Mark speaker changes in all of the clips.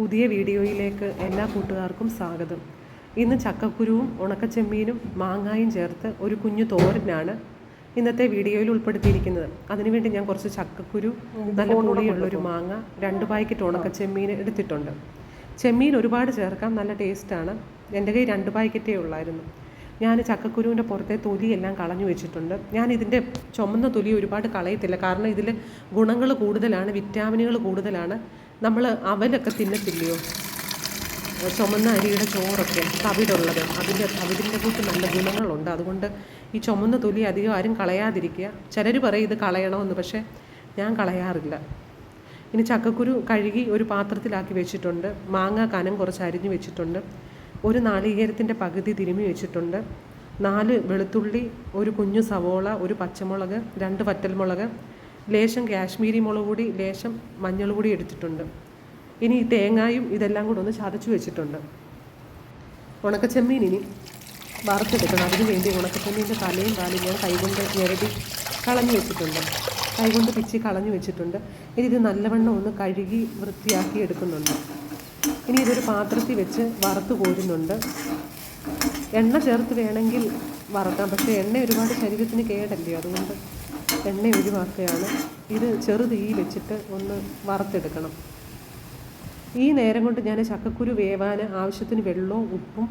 Speaker 1: പുതിയ വീഡിയോയിലേക്ക് എല്ലാ കൂട്ടുകാർക്കും സ്വാഗതം. ഇന്ന് ചക്കക്കുരുവും ഉണക്കച്ചെമ്മീനും മാങ്ങായും ചേർത്ത് ഒരു കുഞ്ഞു തോരനാണ് ഇന്നത്തെ വീഡിയോയിൽ ഉൾപ്പെടുത്തിയിരിക്കുന്നത്. അതിനുവേണ്ടി ഞാൻ കുറച്ച് ചക്കക്കുരു നല്ല പുളിയുള്ളൊരു മാങ്ങ രണ്ട് പാക്കറ്റ് ഉണക്കച്ചെമ്മീൻ എടുത്തിട്ടുണ്ട്. ചെമ്മീൻ ഒരുപാട് ചേർക്കാം നല്ല ടേസ്റ്റാണ്. എന്റെ കയ്യിൽ രണ്ട് പാക്കറ്റേ ഉള്ളായിരുന്നു. ഞാൻ ചക്കക്കുരുവിന്റെ പുറത്തെ തൊലിയെല്ലാം കളഞ്ഞു വെച്ചിട്ടുണ്ട്. ഞാൻ ഇതിന്റെ ചുമന്ന തൊലി ഒരുപാട് കളയത്തില്ല. കാരണം ഇതിൽ ഗുണങ്ങൾ കൂടുതലാണ് വിറ്റാമിനുകൾ കൂടുതലാണ്. നമ്മൾ അവനൊക്കെ തിന്നത്തില്ലയോ? ചുമന്ന അരിയുടെ ചോറൊക്കെ തവിടുള്ളത്. അതിന്റെ തവിടിന്റെ കൂട്ട് നല്ല ഗുണങ്ങളുണ്ട്. അതുകൊണ്ട് ഈ ചുമന്ന തൊലി അധികം ആരും കളയാതിരിക്കുക. ചിലർ പറയും ഇത് കളയണമെന്ന് പക്ഷേ ഞാൻ കളയാറില്ല. ഇനി ചക്കക്കുരു കഴുകി ഒരു പാത്രത്തിലാക്കി വെച്ചിട്ടുണ്ട്. മാങ്ങ കനം കുറച്ച് അരിഞ്ഞു വെച്ചിട്ടുണ്ട്. ഒരു നാളികേരത്തിന്റെ പകുതി തിരുമി വെച്ചിട്ടുണ്ട്. നാല് വെളുത്തുള്ളി ഒരു കുഞ്ഞു സവോള ഒരു പച്ചമുളക് രണ്ട് വറ്റൽമുളക് ലേശം കാശ്മീരി മുളക് പൊടി ലേശം മഞ്ഞൾ പൊടി എടുത്തിട്ടുണ്ട്. ഇനി ഈ തേങ്ങായും ഇതെല്ലാം കൂടെ ഒന്ന് ചതച്ച് വെച്ചിട്ടുണ്ട്. ഉണക്കച്ചെമ്മീൻ ഇനി വറുത്തെടുക്കണം. അതിന് വേണ്ടി ഉണക്കച്ചെമ്മീന്റെ തലയും പാലും ഞാൻ കൈകൊണ്ട് ഞെരടി കളഞ്ഞു വെച്ചിട്ടുണ്ട്. കൈകൊണ്ട് പിച്ചി കളഞ്ഞു വെച്ചിട്ടുണ്ട്. ഇനി ഇത് നല്ലവണ്ണം ഒന്ന് കഴുകി വൃത്തിയാക്കി എടുക്കുന്നുണ്ട്. ഇനി ഇതൊരു പാത്രത്തിൽ വെച്ച് വറുത്ത് കോരുന്നുണ്ട്. എണ്ണ ചേർത്ത് വേണമെങ്കിൽ വറക്കാം. പക്ഷേ എണ്ണ ഒരുപാട് ശരീരത്തിന് കേടല്ലേ? അതുകൊണ്ട് എണ്ണ ഒഴിവാക്കുകയാണ്. ഇത് ചെറു വെച്ചിട്ട് ഒന്ന് വറുത്തെടുക്കണം. ഈ നേരം കൊണ്ട് ഞാൻ ചക്കക്കുരു വേവാൻ ആവശ്യത്തിന് വെള്ളവും ഉപ്പും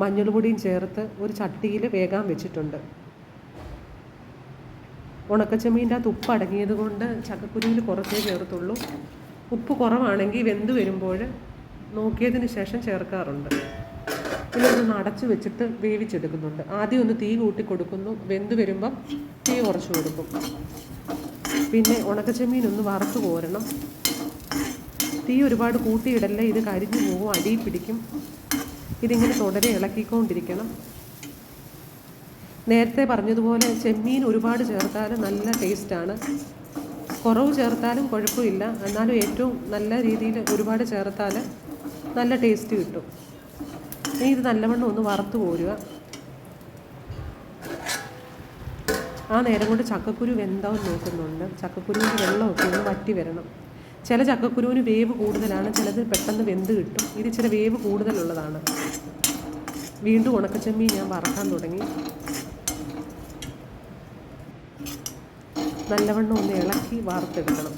Speaker 1: മഞ്ഞൾപൊടിയും ചേർത്ത് ഒരു ചട്ടിയിൽ വേകാൻ വെച്ചിട്ടുണ്ട്. ഉണക്കച്ചമീന്റെ അകത്ത് ഉപ്പ് അടങ്ങിയത് കൊണ്ട് ചക്കക്കുരുവിൽ കുറച്ചേ ചേർത്തുള്ളൂ. ഉപ്പ് കുറവാണെങ്കിൽ വെന്ത് വരുമ്പോൾ നോക്കിയതിന് ശേഷം ചേർക്കാറുണ്ട്. അടച്ചു അടച്ച് വെച്ചിട്ട് വേവിച്ചെടുക്കുന്നുണ്ട്. ആദ്യം ഒന്ന് തീ കൂട്ടി കൊടുക്കുന്നു. വെന്ത് വരുമ്പം തീ കുറച്ച് കൊടുക്കും. പിന്നെ ഉണക്കച്ചെമ്മീൻ ഒന്ന് വറുത്ത് കോരണം. തീ ഒരുപാട് കൂട്ടിയിടല്ലേ? ഇത് കരിഞ്ഞു പോകും അടിയിൽ പിടിക്കും. ഇതിങ്ങനെ തുടരെ ഇളക്കിക്കൊണ്ടിരിക്കണം. നേരത്തെ പറഞ്ഞതുപോലെ ചെമ്മീൻ ഒരുപാട് ചേർത്താൽ നല്ല ടേസ്റ്റാണ്. കുറവ് ചേർത്താലും കുഴപ്പമില്ല. എന്നാലും ഏറ്റവും നല്ല രീതിയിൽ ഒരുപാട് ചേർത്താൽ നല്ല ടേസ്റ്റ് കിട്ടും. ഇനി ഇത് നല്ലവണ്ണം ഒന്ന് വറുത്ത് പോരുക ആ നേരം കൊണ്ട് ചക്കക്കുരു വെന്താവും നോക്കുന്നുണ്ട്. ചക്കക്കുരുവിന്റെ വെള്ളമൊക്കെ ഒന്ന് വറ്റി വരണം. ചില ചക്കക്കുരുവിന് വേവ് കൂടുതലാണ് ചിലത് പെട്ടെന്ന് വെന്ത് കിട്ടും. ഇത് ഇച്ചിരി വേവ് കൂടുതലുള്ളതാണ്. വീണ്ടും ഉണക്കച്ചെമ്മീൻ ഞാൻ വറക്കാൻ തുടങ്ങി. നല്ലവണ്ണം ഒന്ന് ഇളക്കി വാർത്തെടുക്കണം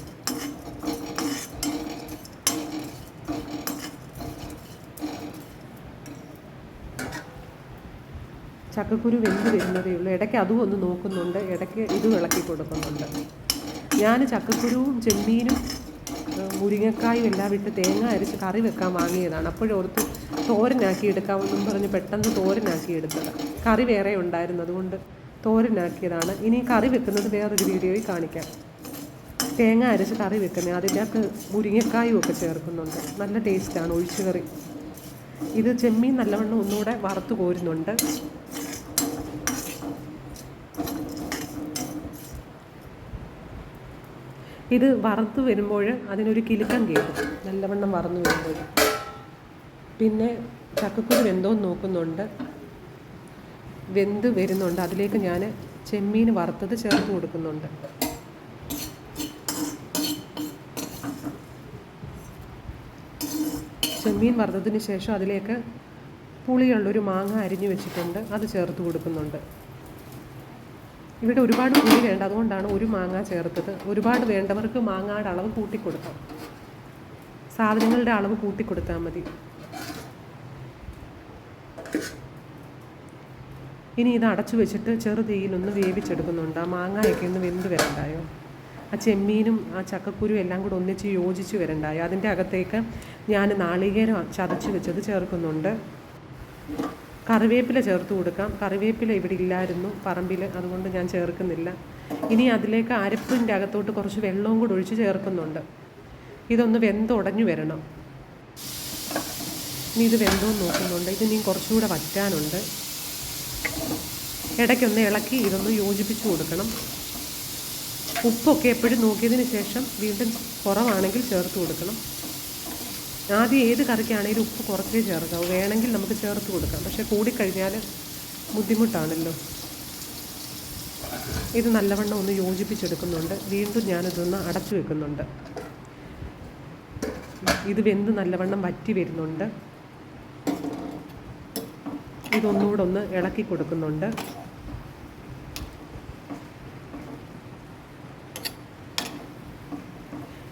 Speaker 1: ചക്കക്കുരു വെന്ത് വരുന്നതേ ഉള്ളൂ. ഇടയ്ക്ക് അതും ഒന്ന് നോക്കുന്നുണ്ട്. ഇടയ്ക്ക് ഇത് ഇളക്കി കൊടുക്കുന്നുണ്ട്. ഞാൻ ചക്കക്കുരുവും ചെമ്മീനും മുരിങ്ങക്കായും എല്ലാം ഇട്ട് തേങ്ങ അരച്ച് കറി വെക്കാൻ വാങ്ങിയതാണ്. അപ്പോഴോർത്ത് തോരനാക്കി എടുക്കാമെന്നും പറഞ്ഞ് പെട്ടെന്ന് തോരനാക്കി എടുത്തത്. കറി വേറെ ഉണ്ടായിരുന്നു. അതുകൊണ്ട് തോരനാക്കിയതാണ്. ഇനി കറി വെക്കുന്നത് വേറൊരു വീഡിയോയിൽ കാണിക്കാം. തേങ്ങ അരച്ച് കറി വെക്കുന്നത്. അതിനകത്ത് മുരിങ്ങക്കായും ഒക്കെ ചേർക്കുന്നുണ്ട്. നല്ല ടേസ്റ്റാണ് ഒഴിച്ചു കറി. ഇത് ചെമ്മീൻ നല്ലവണ്ണം ഒന്നുകൂടെ വറുത്ത് കോരുന്നുണ്ട്. ഇത് വറുത്ത് വരുമ്പോൾ അതിനൊരു കിലുക്കം കേൾക്കും. നല്ലവണ്ണം വറന്ന് വരുമ്പോൾ പിന്നെ ചക്കക്കുരു വെന്തോന്ന് നോക്കുന്നുണ്ട്. വെന്ത് വരുന്നുണ്ട്. അതിലേക്ക് ഞാൻ ചെമ്മീൻ വറുത്തത് ചേർത്ത് കൊടുക്കുന്നുണ്ട്. ചെമ്മീൻ വറുത്തതിന് ശേഷം അതിലേക്ക് പുളിയുള്ളൊരു മാങ്ങ അരിഞ്ഞു വെച്ചിട്ടുണ്ട്. അത് ചേർത്ത് കൊടുക്കുന്നുണ്ട്. ഇവിടെ ഒരുപാട് പുളി വേണ്ട. അതുകൊണ്ടാണ് ഒരു മാങ്ങ ചേർത്തത്. ഒരുപാട് വേണ്ടവർക്ക് മാങ്ങയുടെ അളവ് കൂട്ടിക്കൊടുക്കാം. സാധനങ്ങളുടെ അളവ് കൂട്ടിക്കൊടുത്താൽ മതി. ഇനി ഇത് അടച്ചു വെച്ചിട്ട് ചെറുതീയിൽ ഒന്ന് വേവിച്ചെടുക്കുന്നുണ്ട്. ആ മാങ്ങയൊക്കെ ഒന്ന് വെന്ത് വരണ്ടായോ? ആ ചെമ്മീനും ആ ചക്കക്കുരു എല്ലാം കൂടെ ഒന്നിച്ച് യോജിച്ച് വരണ്ടായോ? അതിന്റെ അകത്തേക്ക് ഞാൻ നാളികേരം ചതച്ച് വെച്ചത് ചേർക്കുന്നുണ്ട്. കറിവേപ്പില ചേർത്ത് കൊടുക്കാം. കറിവേപ്പില ഇവിടെ ഇല്ലായിരുന്നു പറമ്പിൽ അതുകൊണ്ട് ഞാൻ ചേർക്കുന്നില്ല. ഇനി അതിലേക്ക് അരപ്പിന്റെ അകത്തോട്ട് കുറച്ച് വെള്ളവും കൂടി ഒഴിച്ച് ചേർക്കുന്നുണ്ട്. ഇതൊന്ന് വെന്തുടഞ്ഞു വരണം. ഇനി ഇത് വെന്തോ നോക്കുന്നുണ്ട്. ഇത് ഇനി കുറച്ചുകൂടെ വറ്റാനുണ്ട്. ഇടയ്ക്കൊന്ന് ഇളക്കി ഇതൊന്ന് യോജിപ്പിച്ച് കൊടുക്കണം. ഉപ്പൊക്കെ എപ്പോഴും നോക്കിയതിന് ശേഷം വീണ്ടും കുറവാണെങ്കിൽ ചേർത്ത് കൊടുക്കണം. ആദ്യം ഏത് കറിക്കാണെങ്കിലും ഉപ്പ് കുറച്ചേ ചേർക്കാവൂ. വേണമെങ്കിൽ നമുക്ക് ചേർത്ത് കൊടുക്കാം. പക്ഷേ കൂടിക്കഴിഞ്ഞാൽ ബുദ്ധിമുട്ടാണല്ലോ. ഇത് നല്ലവണ്ണം ഒന്ന് യോജിപ്പിച്ചെടുക്കുന്നുണ്ട്. വീണ്ടും ഞാനിതൊന്ന് അടച്ചു വെക്കുന്നുണ്ട്. ഇത് വെന്ത് നല്ലവണ്ണം വറ്റി വരുന്നുണ്ട്. ഇതൊന്നുകൂടെ ഒന്ന് ഇളക്കി കൊടുക്കുന്നുണ്ട്.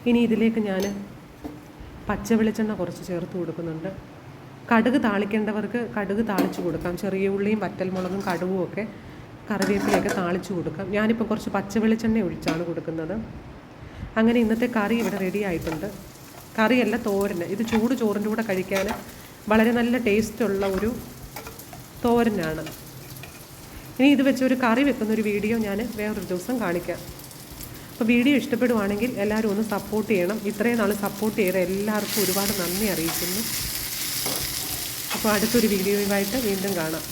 Speaker 1: ഇനി ഇതിലേക്ക് ഞാൻ പച്ച വെളിച്ചെണ്ണ കുറച്ച് ചേർത്ത് കൊടുക്കുന്നുണ്ട്. കടുക് താളിക്കേണ്ടവർക്ക് കടുക് താളിച്ച് കൊടുക്കാം. ചെറിയ ഉള്ളിയും വറ്റൽമുളകും കടുവും ഒക്കെ കറിവേപ്പിലയൊക്കെ താളിച്ച് കൊടുക്കാം. ഞാനിപ്പോൾ കുറച്ച് പച്ച വെളിച്ചെണ്ണ ഒഴിച്ചാണ് കൊടുക്കുന്നത്. അങ്ങനെ ഇന്നത്തെ കറി ഇവിടെ റെഡി ആയിട്ടുണ്ട്. കറിയല്ല തോരന്. ഇത് ചൂട് ചോറിന്റെ കൂടെ കഴിക്കാൻ വളരെ നല്ല ടേസ്റ്റുള്ള ഒരു തോരനാണ്. ഇനി ഇത് വെച്ച് ഒരു കറി വെക്കുന്ന ഒരു വീഡിയോ ഞാൻ വേറൊരു ദിവസം കാണിക്കാം. അപ്പോൾ വീഡിയോ ഇഷ്ടപ്പെടുവാണെങ്കിൽ എല്ലാവരും ഒന്ന് സപ്പോർട്ട് ചെയ്യണം. ഇത്രയും നാൾ സപ്പോർട്ട് ചെയ്ത എല്ലാവർക്കും ഒരുപാട് നന്ദി അറിയിക്കുന്നു. അപ്പോൾ അടുത്തൊരു വീഡിയോയുമായിട്ട് വീണ്ടും കാണാം.